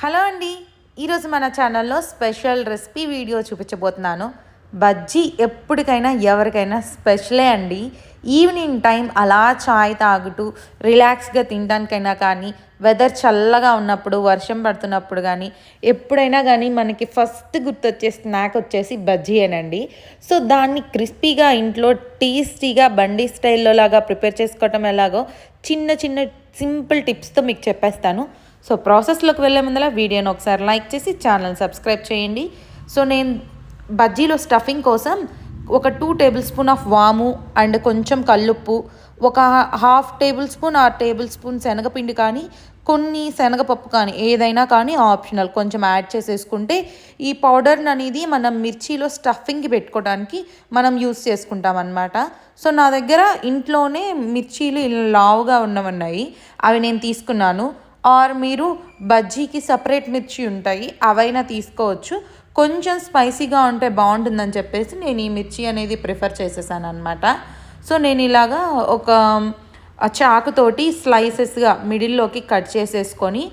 Hello అండి. ఈరోజు మన ఛానల్లో స్పెషల్ రెసిపీ వీడియో చూపించబోతున్నాను. బజ్జీ ఎప్పటికైనా ఎవరికైనా స్పెషలే అండి. ఈవినింగ్ టైం అలా చాయ్ తాగుతూ రిలాక్స్గా తినడానికైనా కానీ వెదర్ చల్లగా ఉన్నప్పుడు వర్షం పడుతున్నప్పుడు కానీ ఎప్పుడైనా కానీ మనకి ఫస్ట్ గుర్తొచ్చే స్నాక్ వచ్చేసి బజ్జీయేనండి సో దాన్ని క్రిస్పీగా ఇంట్లో టేస్టీగా బండి స్టైల్లో లాగా ప్రిపేర్ చేసుకోవటం ఎలాగో చిన్న చిన్న సింపుల్ టిప్స్తో మీకు చెప్పేస్తాను. సో ప్రాసెస్లోకి వెళ్ళే ముందర వీడియోని ఒకసారి లైక్ చేసి ఛానల్ సబ్స్క్రైబ్ చేయండి. సో నేను బజ్జీలో స్టఫింగ్ కోసం ఒక టూ టేబుల్ స్పూన్ ఆఫ్ వాము అండ్ కొంచెం కల్లుప్పు ఒక half tablespoon or tablespoon శనగపిండి కానీ కొన్ని శనగపప్పు కానీ ఏదైనా కానీ ఆప్షనల్ కొంచెం యాడ్ చేసేసుకుంటే ఈ పౌడర్ అనేది మనం మిర్చిలో స్టఫింగ్కి పెట్టుకోవడానికి మనం యూస్ చేసుకుంటాం అనమాట సో నా దగ్గర ఇంట్లోనే మిర్చీలు ఇలా లావుగా ఉన్నవన్నాయి అవి నేను తీసుకున్నాను. ఆర్ మీరు బజ్జీకి సపరేట్ మిర్చి ఉంటాయి అవైనా తీసుకోవచ్చు. కొంచెం స్పైసీగా ఉంటే బాగుంటుందని చెప్పేసి నేను ఈ మిర్చి అనేది ప్రిఫర్ చేసేసాను అనమాట సో నేను ఇలాగా ఒక చాకుతోటి స్లైసెస్గా మిడిల్లోకి కట్ చేసేసుకొని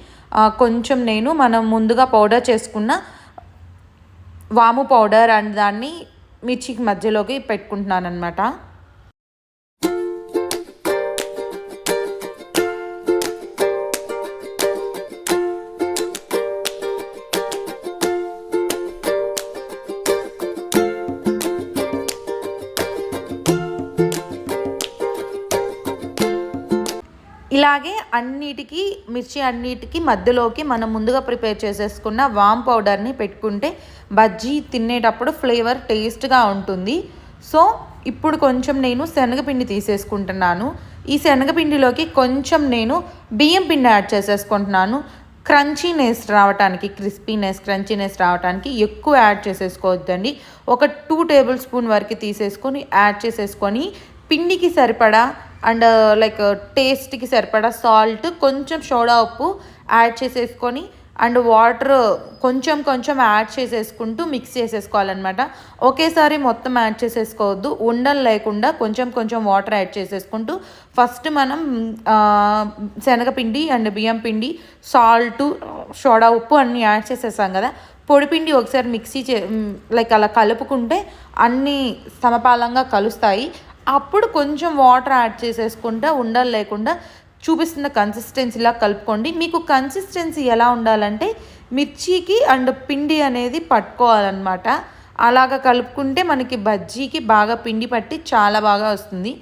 కొంచెం నేను మనం ముందుగా పౌడర్ చేసుకున్న వాము పౌడర్ అండ్ దాన్ని మిర్చికి మధ్యలోకి పెట్టుకుంటున్నాను అనమాట ఇలాగే అన్నిటికీ మిర్చి అన్నిటికీ మధ్యలోకి మనం ముందుగా ప్రిపేర్ చేసేసుకున్న వామ్ పౌడర్ని పెట్టుకుంటే బజ్జీ తినేటప్పుడు ఫ్లేవర్ టేస్ట్గా ఉంటుంది. సో ఇప్పుడు కొంచెం నేను శనగపిండి తీసేసుకుంటున్నాను. ఈ శనగపిండిలోకి కొంచెం నేను బియ్యం పిండి యాడ్ చేసేసుకుంటున్నాను. క్రంచీనెస్ రావడానికి క్రిస్పీనెస్ క్రంచీనెస్ రావడానికి ఎక్కువ యాడ్ చేసేసుకోవద్దండి. ఒక టూ టేబుల్ స్పూన్ వరకు తీసేసుకొని యాడ్ చేసేసుకొని పిండికి సరిపడా అండ్ uh, లైక్ టేస్ట్కి uh, సరిపడా సాల్ట్ కొంచెం సోడా ఉప్పు యాడ్ చేసేసుకొని అండ్ వాటర్ కొంచెం కొంచెం యాడ్ చేసేసుకుంటూ మిక్స్ చేసేసుకోవాలన్నమాట. ఒకేసారి మొత్తం యాడ్ చేసేసుకోవద్దు. ఉండలు లేకుండా కొంచెం కొంచెం వాటర్ యాడ్ చేసేసుకుంటూ ఫస్ట్ మనం uh, శనగపిండి అండ్ బియ్యం పిండి సాల్ట్ సోడా ఉప్పు అన్నీ యాడ్ చేసేసాం కదా. పొడిపిండి ఒకసారి మిక్సీ చే లైక్ అలా కలుపుకుంటే అన్నీ సమపాలంగా కలుస్తాయి. అప్పుడు కొంచెం వాటర్ యాడ్ చేసేసుకుంటా ఉండలు లేకుండా చూపిస్తున్న కన్సిస్టెన్సీలా కలుపుకోండి. మీకు కన్సిస్టెన్సీ ఎలా ఉండాలంటే మిర్చికి అండ్ పిండి అనేది పట్టుకోవాలన్నమాట. అలాగ కలుపుకుంటే మనకి బజ్జీకి బాగా పిండి పట్టి చాలా బాగా వస్తుంది.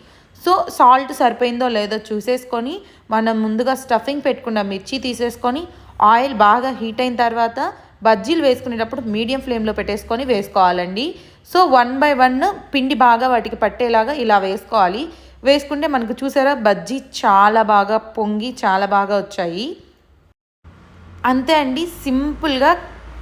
సో సాల్ట్ సరిపోయిందో లేదో చూసేసుకొని మనం ముందుగా స్టఫింగ్ పెట్టుకున్న మిర్చి తీసేసుకొని ఆయిల్ బాగా హీట్ అయిన తర్వాత బజ్జీలు వేసుకునేటప్పుడు మీడియం ఫ్లేమ్లో పెట్టేసుకొని వేసుకోవాలండి. సో వన్ బై వన్ పిండి బాగా వాటికి పట్టేలాగా ఇలా వేసుకోవాలి. వేసుకుంటే మనకు చూసారా బజ్జీ చాలా బాగా పొంగి చాలా బాగా వచ్చాయి. అంతే అండి సింపుల్గా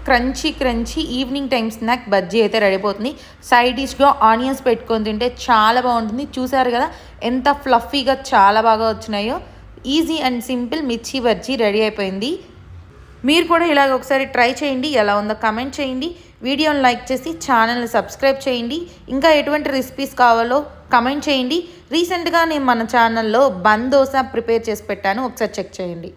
crunchy crunchy evening time snack bajji అయితే రెడీ అయిపోతుంది. సైడ్ డిష్గా ఆనియన్స్ పెట్టుకొని తింటే చాలా బాగుంటుంది. చూసారు కదా ఎంత ఫ్లఫీగా చాలా బాగా వచ్చినాయో. ఈజీ అండ్ సింపుల్ మిర్చి బజ్జీ రెడీ అయిపోయింది. మీరు కూడా ఇలాగ ఒకసారి ట్రై చేయండి ఎలా ఉందో కమెంట్ చేయండి. వీడియోని లైక్ చేసి ఛానల్ని సబ్స్క్రైబ్ చేయండి. ఇంకా ఎటువంటి రెసిపీస్ కావాలో కమెంట్ చేయండి. రీసెంట్గా నేను మన ఛానల్లో బందోసా ప్రిపేర్ చేసి పెట్టాను. ఒకసారి చెక్ చేయండి.